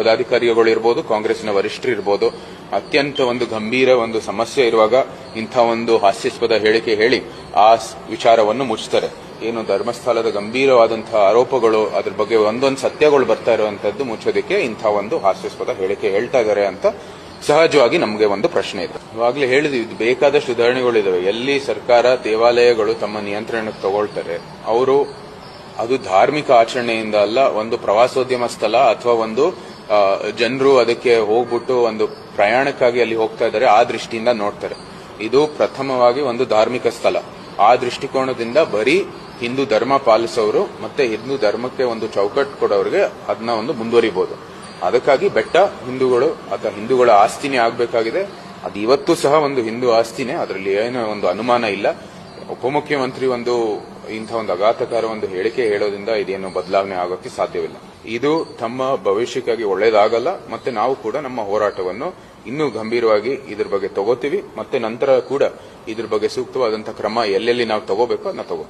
ಪದಾಧಿಕಾರಿಗಳು ಇರ್ಬೋದು ಕಾಂಗ್ರೆಸ್ನ ವರಿಷ್ಠರು ಇರ್ಬೋದು, ಅತ್ಯಂತ ಒಂದು ಗಂಭೀರ ಒಂದು ಸಮಸ್ಯೆ ಇರುವಾಗ ಇಂಥ ಒಂದು ಹಾಸ್ಯಾಸ್ಪದ ಹೇಳಿಕೆ ಹೇಳಿ ಆ ವಿಚಾರವನ್ನು ಮುಚ್ಚುತ್ತಾರೆ ಏನು ಧರ್ಮಸ್ಥಳದ ಗಂಭೀರವಾದಂತಹ ಆರೋಪಗಳು, ಅದ್ರ ಬಗ್ಗೆ ಒಂದೊಂದು ಸತ್ಯಗಳು ಬರ್ತಾ ಇರುವಂತದ್ದು ಮುಚ್ಚೋದಕ್ಕೆ ಇಂಥ ಒಂದು ಹಾಸ್ಯಾಸ್ಪದ ಹೇಳಿಕೆ ಹೇಳ್ತಾ ಇದ್ದಾರೆ ಅಂತ ಸಹಜವಾಗಿ ನಮಗೆ ಒಂದು ಪ್ರಶ್ನೆ ಇದೆ. ಇವಾಗಲೇ ಹೇಳಿದ್ವಿ ಬೇಕಾದಷ್ಟು ಉದಾಹರಣೆಗಳಿದಾವೆ ಎಲ್ಲಿ ಸರ್ಕಾರ ದೇವಾಲಯಗಳು ತಮ್ಮ ನಿಯಂತ್ರಣಕ್ಕೆ ತಗೊಳ್ತಾರೆ, ಅವರು ಅದು ಧಾರ್ಮಿಕ ಆಚರಣೆಯಿಂದ ಅಲ್ಲ, ಒಂದು ಪ್ರವಾಸೋದ್ಯಮ ಸ್ಥಳ ಅಥವಾ ಒಂದು ಜನರು ಅದಕ್ಕೆ ಹೋಗ್ಬಿಟ್ಟು ಒಂದು ಪ್ರಯಾಣಕ್ಕಾಗಿ ಅಲ್ಲಿ ಹೋಗ್ತಾ ಇದ್ದಾರೆ, ಆ ದೃಷ್ಟಿಯಿಂದ ನೋಡ್ತಾರೆ. ಇದು ಪ್ರಥಮವಾಗಿ ಒಂದು ಧಾರ್ಮಿಕ ಸ್ಥಳ. ಆ ದೃಷ್ಟಿಕೋನದಿಂದ ಬರೀ ಹಿಂದೂ ಧರ್ಮ ಪಾಲಿಸೋರು ಮತ್ತೆ ಹಿಂದೂ ಧರ್ಮಕ್ಕೆ ಒಂದು ಚೌಕಟ್ಟು ಕೊಡೋರಿಗೆ ಅದನ್ನ ಒಂದು ಮುಂದುವರಿಬಹುದು ಅದಕ್ಕಾಗಿ ಬೆಟ್ಟ ಹಿಂದೂಗಳು ಅಥವಾ ಹಿಂದೂಗಳ ಆಸ್ತಿನೇ ಆಗಬೇಕಾಗಿದೆ. ಅದು ಇವತ್ತು ಸಹ ಒಂದು ಹಿಂದೂ ಆಸ್ತಿನೇ, ಅದರಲ್ಲಿ ಏನೋ ಒಂದು ಅನುಮಾನ ಇಲ್ಲ. ಉಪಮುಖ್ಯಮಂತ್ರಿ ಒಂದು ಇಂಥ ಒಂದು ಅಘಾತಕಾರ ಒಂದು ಹೇಳಿಕೆ ಹೇಳೋದ್ರಿಂದ ಇದೇನು ಬದಲಾವಣೆ ಆಗೋಕ್ಕೆ ಸಾಧ್ಯವಿಲ್ಲ. ಇದು ತಮ್ಮ ಭವಿಷ್ಯಕ್ಕಾಗಿ ಒಳ್ಳೇದಾಗಲ್ಲ, ಮತ್ತೆ ನಾವು ಕೂಡ ನಮ್ಮ ಹೋರಾಟವನ್ನು ಇನ್ನೂ ಗಂಭೀರವಾಗಿ ಇದ್ರ ಬಗ್ಗೆ ತಗೋತೀವಿ, ಮತ್ತೆ ನಂತರ ಕೂಡ ಇದ್ರ ಬಗ್ಗೆ ಸೂಕ್ತವಾದಂತಹ ಕ್ರಮ ಎಲ್ಲೆಲ್ಲಿ ನಾವು ತಗೋಬೇಕು ಅದನ್ನ ತಗೋ